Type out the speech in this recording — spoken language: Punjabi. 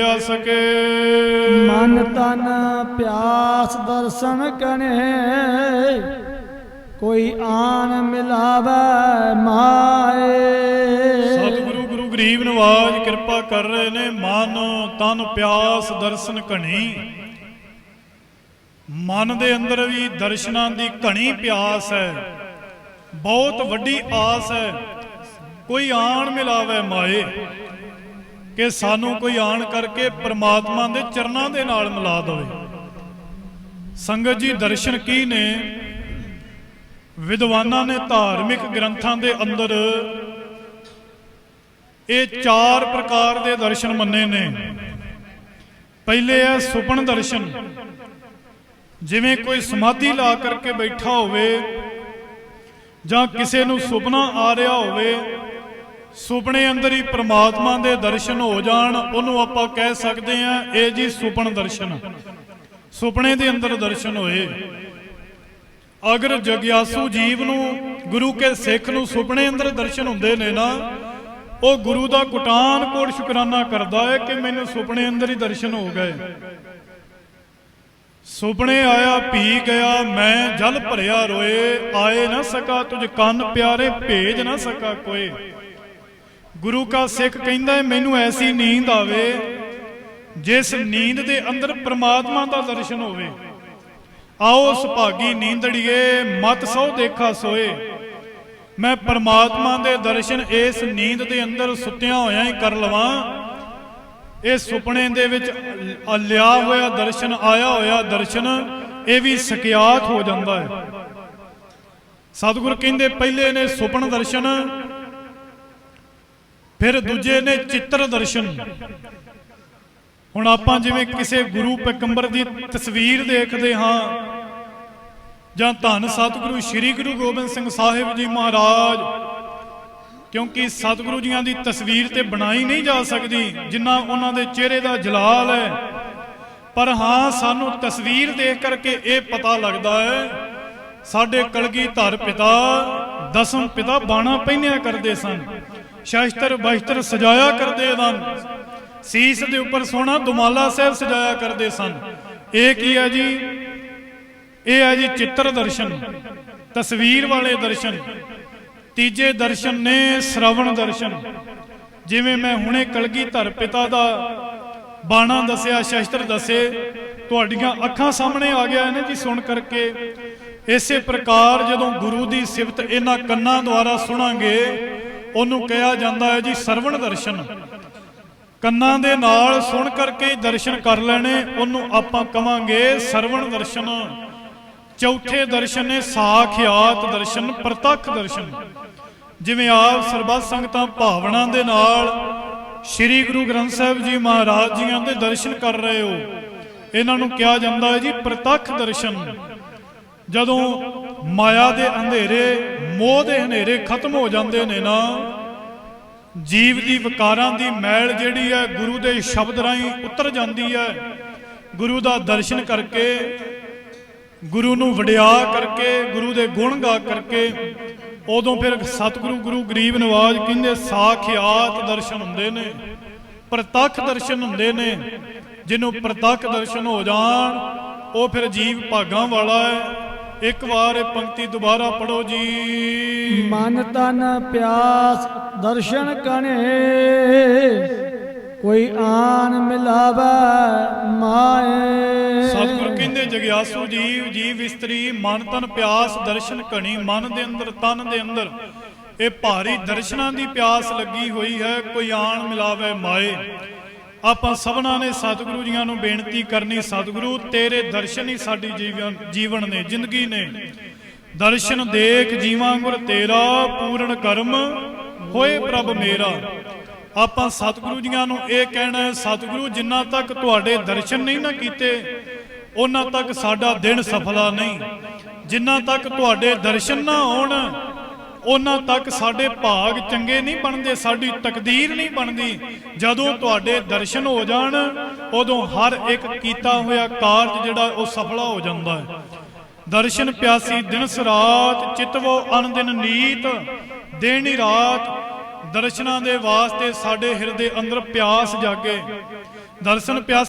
ਆ ਸਕੇ। ਮਨ ਤਨ ਪਿਆਸ ਦਰਸ਼ਨ ਕਨੇ ਕੋਈ ਆਣ ਮਿਲਾਵੇ ਮਾਏ। ਸਤਿਗੁਰੂ ਗੁਰੂ ਗਰੀਬ ਨਵਾਜ ਕਿਰਪਾ ਕਰ ਰਹੇ ਨੇ। ਮਨ ਤਨ ਪਿਆਸ ਦਰਸ਼ਨ ਘਣੀ। ਮਨ ਦੇ ਅੰਦਰ ਵੀ ਦਰਸ਼ਨਾਂ ਦੀ ਘਣੀ ਪਿਆਸ ਹੈ। ਬਹੁਤ ਵੱਡੀ ਆਸ ਹੈ। ਕੋਈ ਆਣ ਮਿਲਾਵੇ ਮਾਏ। ਕਿ ਸਾਨੂੰ ਕੋਈ ਆਣ ਕਰਕੇ ਪ੍ਰਮਾਤਮਾ ਦੇ ਚਰਨਾਂ ਦੇ ਨਾਲ ਮਿਲਾ ਦੇਵੇ। ਸੰਗਤ ਜੀ, ਦਰਸ਼ਨ ਕੀ ਨੇ? ਵਿਦਵਾਨਾਂ ਨੇ ਧਾਰਮਿਕ ਗ੍ਰੰਥਾਂ ਦੇ ਅੰਦਰ ਇਹ ਚਾਰ ਪ੍ਰਕਾਰ ਦੇ ਦਰਸ਼ਨ ਮੰਨੇ ਨੇ। ਪਹਿਲੇ ਹੈ ਸੁਪਨ ਦਰਸ਼ਨ। ਜਿਵੇਂ ਕੋਈ ਸਮਾਧੀ ਲਾ ਕਰਕੇ ਬੈਠਾ ਹੋਵੇ ਜਾਂ ਕਿਸੇ ਨੂੰ ਸੁਪਨਾ ਆ ਰਿਹਾ ਹੋਵੇ ਸੁਪਨੇ ਅੰਦਰ ਹੀ ਪ੍ਰਮਾਤਮਾ ਦੇ ਦਰਸ਼ਨ ਹੋ ਜਾਣ, ਉਹਨੂੰ ਆਪਾਂ ਕਹਿ ਸਕਦੇ ਹਾਂ, ਇਹ ਜੀ ਸੁਪਨ ਦਰਸ਼ਨ। ਸੁਪਨੇ ਦੇ ਅੰਦਰ ਦਰਸ਼ਨ ਹੋਏ। ਅਗਰ ਜਗਿਆਸੂ ਜੀਵ ਨੂੰ, ਗੁਰੂ ਕੇ ਸਿੱਖ ਨੂੰ ਸੁਪਨੇ ਅੰਦਰ ਦਰਸ਼ਨ ਹੁੰਦੇ ਨੇ ਨਾ, ਉਹ ਗੁਰੂ ਦਾ ਕੁਟਾਨ ਕੋਟ ਸ਼ੁਕਰਾਨਾ ਕਰਦਾ ਹੈ ਕਿ ਮੈਨੂੰ ਸੁਪਨੇ ਅੰਦਰ ਹੀ ਦਰਸ਼ਨ ਹੋ ਗਏ। ਸੁਪਨੇ ਆਇਆ, ਪੀ ਗਿਆ, ਮੈਂ ਜਲ ਭਰਿਆ ਰੋਏ, ਆਏ ਨਾ ਸਕਾ ਤੁਝ ਕੰਨ ਪਿਆਰੇ, ਭੇਜ ਨਾ ਸਕਾ ਕੋਈ ਗੁਰੂ ਕਾ ਸਿੱਖ ਕਹਿੰਦਾ ਹੈ, ਮੈਨੂੰ ਐਸੀ ਨੀਂਦ ਆਵੇ ਜਿਸ ਨੀਂਦ ਦੇ ਅੰਦਰ ਪ੍ਰਮਾਤਮਾ ਦਾ ਦਰਸ਼ਨ ਹੋਵੇ। ਆਓ ਸੁਭਾਗੀ ਨੀਂਦੜੀਏ, ਮਤ ਸੋ ਦੇਖਾ ਸੋਏ। ਮੈਂ ਪਰਮਾਤਮਾ ਦੇ ਦਰਸ਼ਨ ਇਸ ਨੀਂਦ ਦੇ ਅੰਦਰ ਸੁੱਤਿਆਂ ਹੋਇਆਂ ਹੀ ਕਰ ਲਵਾਂ। ਇਹ ਸੁਪਨੇ ਦੇ ਵਿੱਚ ਲਿਆ ਹੋਇਆ ਦਰਸ਼ਨ, ਆਇਆ ਹੋਇਆ ਦਰਸ਼ਨ, ਇਹ ਵੀ ਸਕਿਆਤ ਹੋ ਜਾਂਦਾ ਹੈ। ਸਤਿਗੁਰ ਕਹਿੰਦੇ, ਪਹਿਲੇ ਨੇ ਸੁਪਨ ਦਰਸ਼ਨ ਫਿਰ ਦੂਜੇ ਨੇ ਚਿੱਤਰ ਦਰਸ਼ਨ। ਹੁਣ ਆਪਾਂ ਜਿਵੇਂ ਕਿਸੇ ਗੁਰੂ ਪੈਗੰਬਰ ਦੀ ਤਸਵੀਰ ਦੇਖਦੇ ਹਾਂ, ਜਾਂ ਧੰਨ ਸਤਿਗੁਰੂ ਸ੍ਰੀ ਗੁਰੂ ਗੋਬਿੰਦ ਸਿੰਘ ਸਾਹਿਬ ਜੀ ਮਹਾਰਾਜ, ਕਿਉਂਕਿ ਸਤਿਗੁਰੂ ਜੀਆਂ ਦੀ ਤਸਵੀਰ ਤੇ ਬਣਾਈ ਨਹੀਂ ਜਾ ਸਕਦੀ, ਜਿੰਨਾ ਉਹਨਾਂ ਦੇ ਚਿਹਰੇ ਦਾ ਜਲਾਲ ਹੈ। ਪਰ ਹਾਂ, ਸਾਨੂੰ ਤਸਵੀਰ ਦੇਖ ਕਰਕੇ ਇਹ ਪਤਾ ਲੱਗਦਾ ਹੈ, ਸਾਡੇ ਕਲਗੀ ਧਰ ਪਿਤਾ, ਦਸਮ ਪਿਤਾ ਬਾਣਾ ਪਹਿਨਿਆ ਕਰਦੇ ਸਨ। ਸ਼ਸਤਰ ਬਸਤਰ ਸਜਾਇਆ ਕਰਦੇ ਸਨ। ਸੀਸ ਦੇ ਉੱਪਰ ਸੋਨਾ ਦੁਮਾਲਾ ਸਾਹਿਬ ਸਜਾਇਆ ਕਰਦੇ ਸਨ। ਇਹ ਕੀ ਹੈ ਜੀ? ਇਹ ਹੈ ਜੀ ਚਿੱਤਰ ਦਰਸ਼ਨ, ਤਸਵੀਰ ਵਾਲੇ ਦਰਸ਼ਨ। ਤੀਜੇ ਦਰਸ਼ਨ ਨੇ ਸ਼ਰਵਣ ਦਰਸ਼ਨ। ਜਿਵੇਂ ਮੈਂ ਹੁਣੇ ਕਲਗੀ ਧਰ ਪਿਤਾ ਦਾ ਬਾਣਾ ਦੱਸਿਆ, ਸ਼ਸਤਰ ਦੱਸੇ, ਤੁਹਾਡੀਆਂ ਅੱਖਾਂ ਸਾਹਮਣੇ ਆ ਗਿਆ ਨਾ ਜੀ ਸੁਣ ਕਰਕੇ। ਇਸੇ ਪ੍ਰਕਾਰ ਜਦੋਂ ਗੁਰੂ ਦੀ ਸਿਫਤ ਇਹਨਾਂ ਕੰਨਾਂ ਦੁਆਰਾ ਸੁਣਾਂਗੇ ਉਹਨੂੰ ਕਿਹਾ ਜਾਂਦਾ ਹੈ ਜੀ ਸਰਵਣ ਦਰਸ਼ਨ। ਕੰਨਾਂ ਦੇ ਨਾਲ ਸੁਣ ਕਰਕੇ ਦਰਸ਼ਨ ਕਰ ਲੈਣੇ, ਉਹਨੂੰ ਆਪਾਂ ਕਵਾਂਗੇ ਸਰਵਣ ਦਰਸ਼ਨ। ਚੌਥੇ ਦਰਸ਼ਨ ਨੇ ਸਾਖਿਆਤ ਦਰਸ਼ਨ, ਪ੍ਰਤੱਖ ਦਰਸ਼ਨ। ਜਿਵੇਂ ਆਪ ਸਰਬੱਤ ਸੰਗਤਾਂ ਭਾਵਨਾ ਦੇ ਨਾਲ ਸ੍ਰੀ ਗੁਰੂ ਗ੍ਰੰਥ ਸਾਹਿਬ ਜੀ ਮਹਾਰਾਜ ਜੀਆਂ ਦੇ ਦਰਸ਼ਨ ਕਰ ਰਹੇ ਹੋ। ਇਹਨਾਂ ਨੂੰ ਕਿਹਾ ਜਾਂਦਾ ਹੈ ਜੀ ਪ੍ਰਤੱਖ ਦਰਸ਼ਨ। ਜਦੋਂ ਮਾਇਆ ਦੇ ਅੰਧੇਰੇ, ਮੋਹ ਦੇ ਹਨੇਰੇ ਖਤਮ ਹੋ ਜਾਂਦੇ ਨੇ ਨਾ। ਜੀਵ ਦੀ ਵਿਕਾਰਾਂ ਦੀ ਮੈਲ ਜਿਹੜੀ ਹੈ, ਗੁਰੂ ਦੇ ਸ਼ਬਦ ਰਾਹੀਂ ਉਤਰ ਜਾਂਦੀ ਹੈ। ਗੁਰੂ ਦਾ ਦਰਸ਼ਨ ਕਰਕੇ, ਗੁਰੂ ਨੂੰ ਵਡਿਆ ਕਰਕੇ, ਗੁਰੂ ਦੇ ਗੁਣ ਗਾ ਕਰਕੇ, ਉਦੋਂ ਫਿਰ ਸਤਿਗੁਰੂ, ਗੁਰੂ ਗਰੀਬ ਨਵਾਜ ਕਹਿੰਦੇ, ਸਾਖਿਆਤ ਦਰਸ਼ਨ ਹੁੰਦੇ ਨੇ, ਪ੍ਰਤੱਖ ਦਰਸ਼ਨ ਹੁੰਦੇ ਨੇ। ਜਿਹਨੂੰ ਪ੍ਰਤੱਖ ਦਰਸ਼ਨ ਹੋ ਜਾਣ, ਉਹ ਫਿਰ ਜੀਵ ਭਾਗਾਂ ਵਾਲਾ ਹੈ। ਇੱਕ ਵਾਰ ਇਹ ਪੰਕਤੀ ਦੁਬਾਰਾ ਪੜੋ ਜੀ। ਮਨ ਤਨ ਪਿਆਸ ਦਰਸ਼ਨ ਕਨੇ ਕੋਈ ਆਣ ਮਿਲਾਵੇ ਮਾਏ। ਸਤਿਗੁਰ ਕਹਿੰਦੇ ਜਗਿਆਸੂ ਜੀਵ ਜੀਵ ਇਸਤਰੀ ਮਨ ਤਨ ਪਿਆਸ ਦਰਸ਼ਨ ਘਣੀ ਮਨ ਦੇ ਅੰਦਰ ਤਨ ਦੇ ਅੰਦਰ। ਇਹ ਭਾਰੀ ਦਰਸ਼ਨਾਂ ਦੀ ਪਿਆਸ ਲੱਗੀ ਹੋਈ ਹੈ ਕੋਈ ਆਣ ਮਿਲਾਵੇ ਮਾਏ। ਆਪਾਂ ਸਭਨਾਂ ਨੇ ਸਤਿਗੁਰੂ ਜੀਆਂ ਨੂੰ ਬੇਨਤੀ ਕਰਨੀ, ਸਤਿਗੁਰੂ, ਤੇਰੇ ਦਰਸ਼ਨ ਹੀ ਸਾਡੀ ਜੀਵਨ ਜੀਵਨ ਨੇ, ਜ਼ਿੰਦਗੀ ਨੇ। ਦਰਸ਼ਨ ਦੇਖ ਜੀਵਾਂ ਗੁਰ ਤੇਰਾ, ਪੂਰਨ ਕਰਮ ਹੋਏ ਪ੍ਰਭ ਮੇਰਾ। ਆਪਾਂ ਸਤਿਗੁਰੂ ਜੀਆਂ ਨੂੰ ਇਹ ਕਹਿਣਾ ਹੈ, ਸਤਿਗੁਰੂ, ਜਿੰਨਾ ਤੱਕ ਤੁਹਾਡੇ ਦਰਸ਼ਨ ਨਹੀਂ ਨਾ ਕੀਤੇ, ਉਹਨਾਂ ਤੱਕ ਸਾਡਾ ਦਿਨ ਸਫਲਾ ਨਹੀਂ। ਜਿੰਨਾ ਤੱਕ ਤੁਹਾਡੇ ਦਰਸ਼ਨ ਨਾ ਹੋਣ ਉਹਨਾਂ ਤੱਕ ਸਾਡੇ ਭਾਗ ਚੰਗੇ ਨਹੀਂ ਬਣਦੇ, ਸਾਡੀ ਤਕਦੀਰ ਨਹੀਂ ਬਣਦੀ। ਜਦੋਂ ਤੁਹਾਡੇ ਦਰਸ਼ਨ ਹੋ ਜਾਣ, ਉਦੋਂ ਹਰ ਇੱਕ ਕੀਤਾ ਹੋਇਆ ਕਾਰਜ ਜਿਹੜਾ, ਉਹ ਸਫਲਾ ਹੋ ਜਾਂਦਾ ਹੈ। ਦਰਸ਼ਨ ਪਿਆਸੀ, ਦਿਨ ਸਰਾਤ ਚਿਤਵੋ ਅਨ ਦਿਨ ਨੀਤ ਦੇਣੀ ਰਾਤ ਦਰਸ਼ਨਾਂ ਦੇ ਵਾਸਤੇ ਸਾਡੇ ਹਿਰਦੇ ਅੰਦਰ ਪਿਆਸ ਜਾਗੇ। ਦਰਸ਼ਨ ਪਿਆਸ